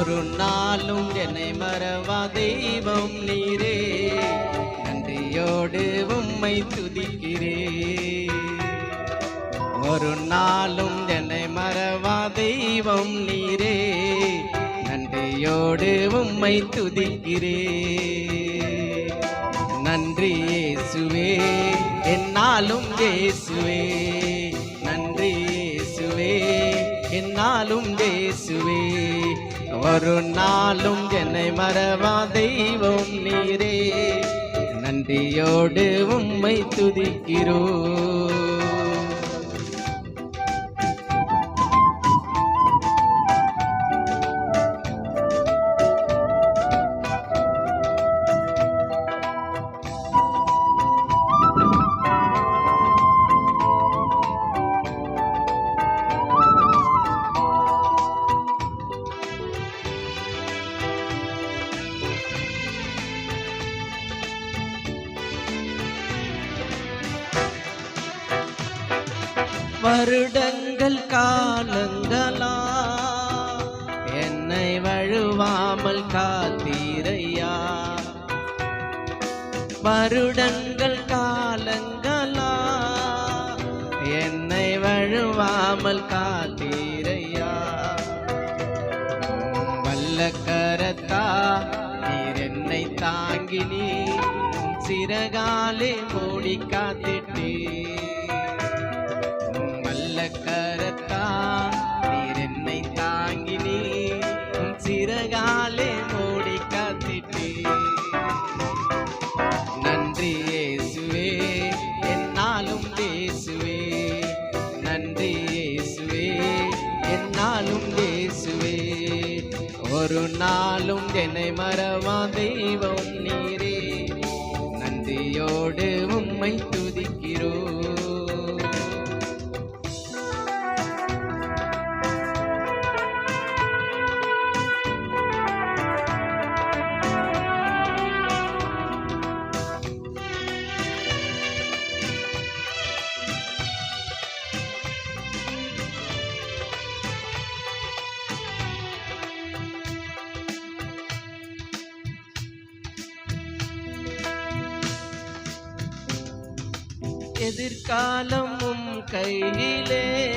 ஒரு நாளும் என்னை மறவா தெய்வம் நீரே. நன்றியோடு உம்மை துதிக்கிறே. ஒரு நாளும் என்னை மறவா தெய்வம் நீரே. நன்றியோடு உம்மை துதிக்கிறே. நன்றி இயேசுவே என்னாலும் இயேசுவே. நன்றி இயேசுவே என்னாலும் இயேசுவே. ஒரு நாளும் என்னை மறவா தெய்வம் நீரே. நன்றியோடு உம்மை துதிக்கிறோம். வருடங்கள் காலங்களா என்னை வழுவாமல் காத்தீரையா? வருடங்கள் காலங்களா என்னை வழுவாமல் காத்தீரையா? வல்ல கரத்தா நீர் என்னை தாங்கினி சிறகாலே மூடி காத்திட்டே ஒரு நாளும் என்னை மறவா தெய்வம் நீரே. நன்றியோடு உம்மை துதிக்கிறோம். எதிர்காலமும் கையிலே.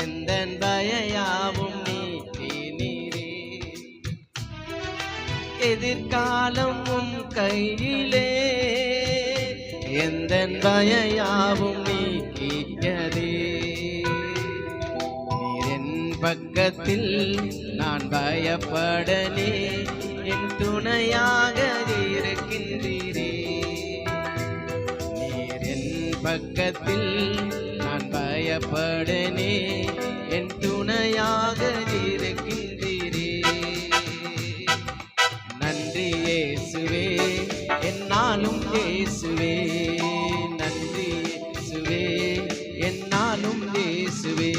எந்த பயயாவும் நீக்கி நீரே. எதிர்காலம் கையிலே. எந்த பயயாவும் நீக்கியதே. பக்கத்தில் நான் பயப்படனே. என் துணையாக பக்கத்தில் நான் பயப்படனே என் துணையாக இருக்கின்றீரே. நன்றி இயேசுவே என்னாலும் இயேசுவே. நன்றி இயேசுவே என்னாலும் இயேசுவே.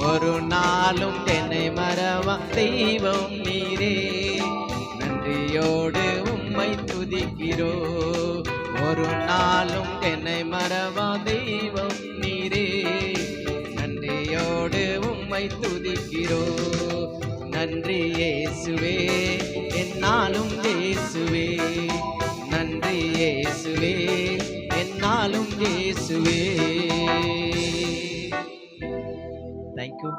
ஒரு நாளும் என்னை மறவா தெய்வம் நீரே. நன்றியோடு உம்மை துதிக்கிறோம். ஒரு நாளும் என்னை மறவா தெய்வம் நீரே. நன்றியோடு உம்மை துதிக்கிறோ. நன்றி இயேசுவே என்னாலும் இயேசுவே. நன்றி இயேசுவே என்னாலும் இயேசுவே. தேங்க்யூ